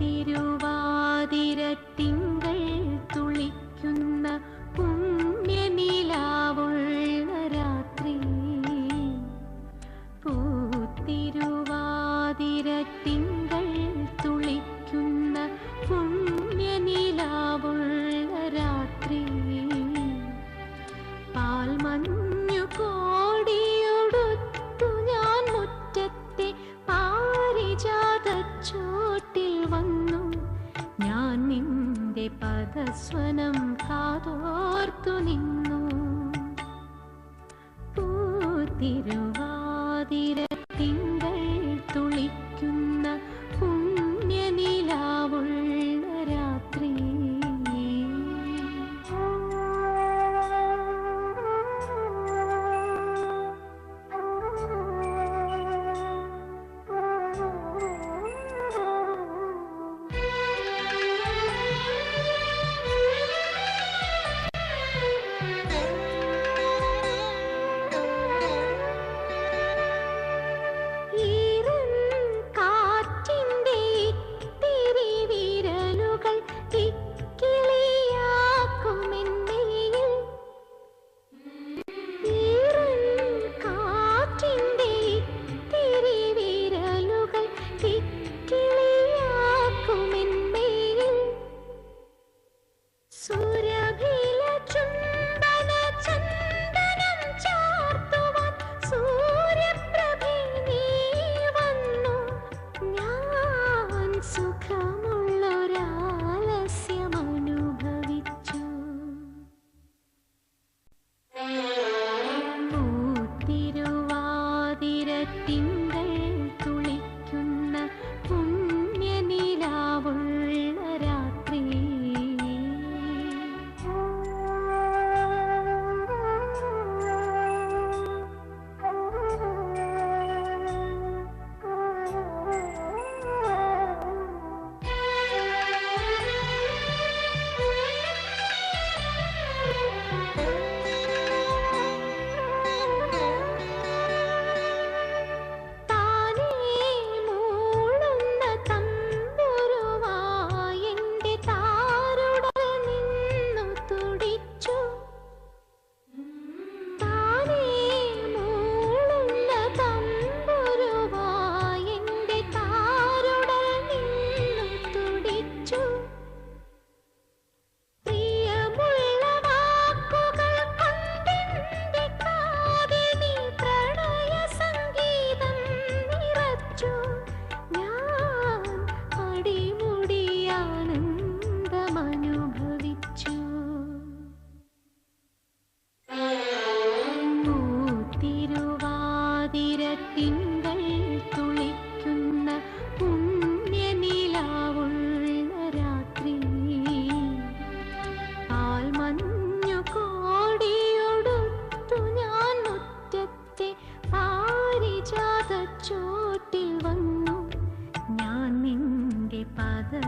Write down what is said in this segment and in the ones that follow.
തിരുവാതിരത്തിങ്കൾ തുളിക്കുന്ന പുണ്യനിലാവുള്ള രാത്രി പൂത്തിരുവാതിരത്തിങ്കൾ തുളിക്കുന്ന പുണ്യനിലാവുള്ള രാത്രി പാൽമഞ്ഞു കോടിയൊടുത്തു ഞാൻ മുറ്റത്തെ പാരിജാതച്ചോ പദസ്വനം കാതോർത്തു നിന്നു. പൂത്തിരുവാതിര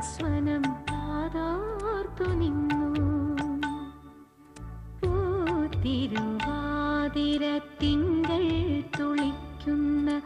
സ്വനം പാതാർത്തു നിന്നു. പൂത്തിരുവാതിരത്തിങ്കൾ തുളിക്കുന്ന